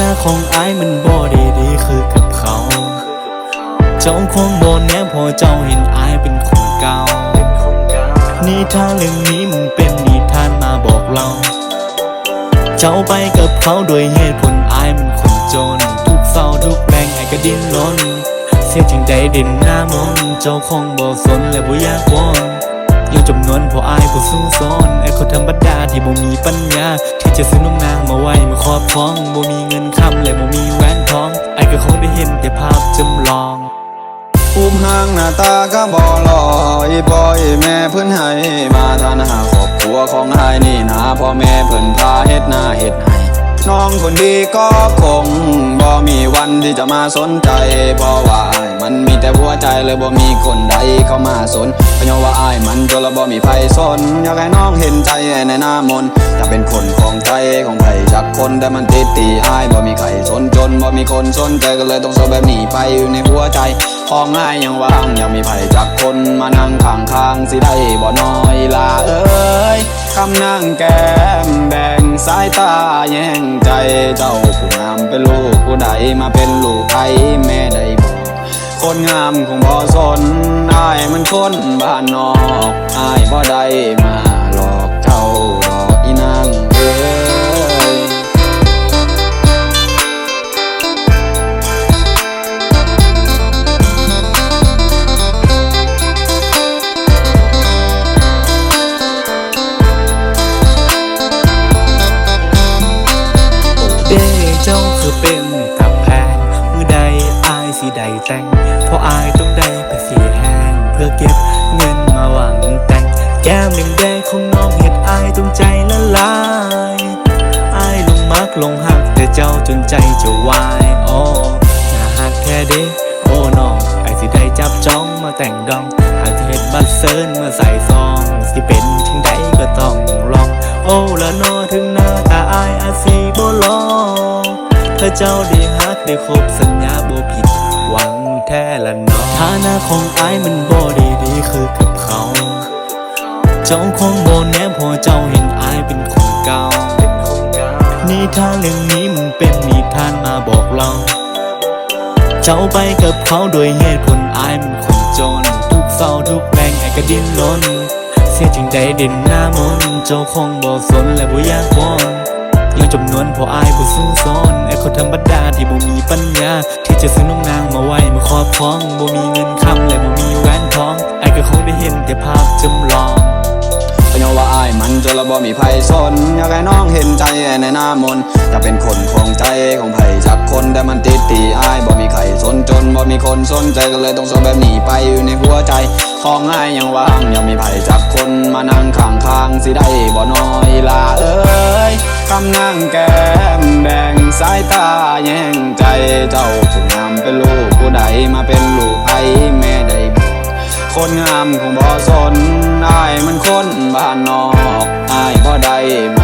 นะของอายมันบ่ได้ดีคือกับเขา เจ้าคงโดนแนมพอเจ้าเห็นอายเป็นคนเก่านิทานเรื่องนี้มันเป็นนิทานมาบอกเรา เจ้าไปกับเขาโดยเหตุผลอายมันคนจน ทุกเศร้าทุกแรงไอ้ก็ดิ้นรนเสียจึงได้เด่นหน้ามนเจ้าคงบ่สนและบ่อยากวอน ยังจำนวนพราะอายบ่สู้ซอนไอ้คนธรรมดาที่บ่มีปัญญา ที่จะซื้อน้องนางมาไว้มาครอบครองบ่มีเงินคำและบ่มีแหวนทอง ไอ้ก็คงได้เห็นแต่ภาพจำลองอุ้มห่างหน้าตาก็บ่ลอยปล่อยแม่เพิ่นให้มาทานหาครอบครัวของอายนี่นะพ่อแม่เพิ่นพาเฮ็ดหน้าเฮ็ดให้น้องคนดีก็คง มีวันที่จะมาสนใจเพราะว่าอายมันมีแต่หัวใจเลยบ่มีคนใดเข้ามาสนเพราะว่าอายมันจนและบ่มีไผสนอยากให้น้องเห็นใจในหน้ามนจะเป็นคนของใจของไผจักคนแต่มันติดตีอายบ่มีใครสนจนบ่มีคนสนใจก็เลยต้องโซแบบนี้ไปอยู่ในหัวใจของง่ายยังว่างยังมีไผจักคนมานั่งข้างข้างๆสิได้บ่น้อยลาเอ้ยคำนั่งแก้มแบ่ง สายตาแย่งใจเจ้าผู้งามเป็นลูกผู้ใดมาเป็นลูกใครแม่ได้บอกคนงามของบ่สนอายมันคนบ้านนอกอายบ่ได้มา เพราะอายต้องได้ไปเสียแห้งเพื่อเก็บเงินมาหวังแต่ง แก้มแดงแดงของน้องเห็ดอายต้องใจละลายอายลงมักลงหักแต่เจ้าจนใจจะวายโอ้น่าหักแค่เด้โอ้น้องไอายสิได้จับจ้องมาแต่งดองหากที่เห็ดบัตรเซิร์นมาใส่ซองสิเป็นถึงใดก็ต้องลอง โอ้ละนอถึงหน้าตาอายอาสีบ่ลองถ้าเจ้าได้ฮักได้ครบสัญ ท้ละเนอฐานะของอายมันบ่ด้ดีคือกับเขา เจ้าคงบ่แนมเพอเจ้าเห็นอายเป็นคนเก่านิทานเรื่องนี้มันเป็นนิทานมาบอกเรา เจ้าไปกับเขาโดยเหตุผลอายมันคนจน ทุกเศร้าทุกแรงไอ้ก็ดิ้นรนเสียจึงไดเด่นหน้ามน เจ้าคงบ่สนและบ่ยากวอนยังจำนวนเพออายบ่สู้ซ้อนไอ้ คนธรรมดาที่บ่มีปัญญา ที่จะซื้อน้องนางมาไว้มาครอบครองบ่มีเงินคำและบ่มีแหวนทองไอ้ก็คงได้เห็นแต่ภาพจำลองเพราะว่าอายมันจนและบ่มีไผสนอยากให้น้องเห็นใจในหน้ามนจะเป็นคนของใจของไผจักคนแต่มันติดตีอายบ่มีใครสนจนบ่มีคนสนใจก็เลยต้องโซแบบนี้ไปอยู่ในหัวใจ ของอายยังว่างยังมีไผจักคนมานั่งข้างๆสิได้บ่นอยลาเอ้ย คำนั่งแก้มแบ่งสายตาแย่งใจเจ้าผู้งามเป็นลูกผู้ใดมาเป็นลูกไผแม่ได้บอกคนงามของบ่สนอายมันคนบ้านนอกอายบ่ได้มา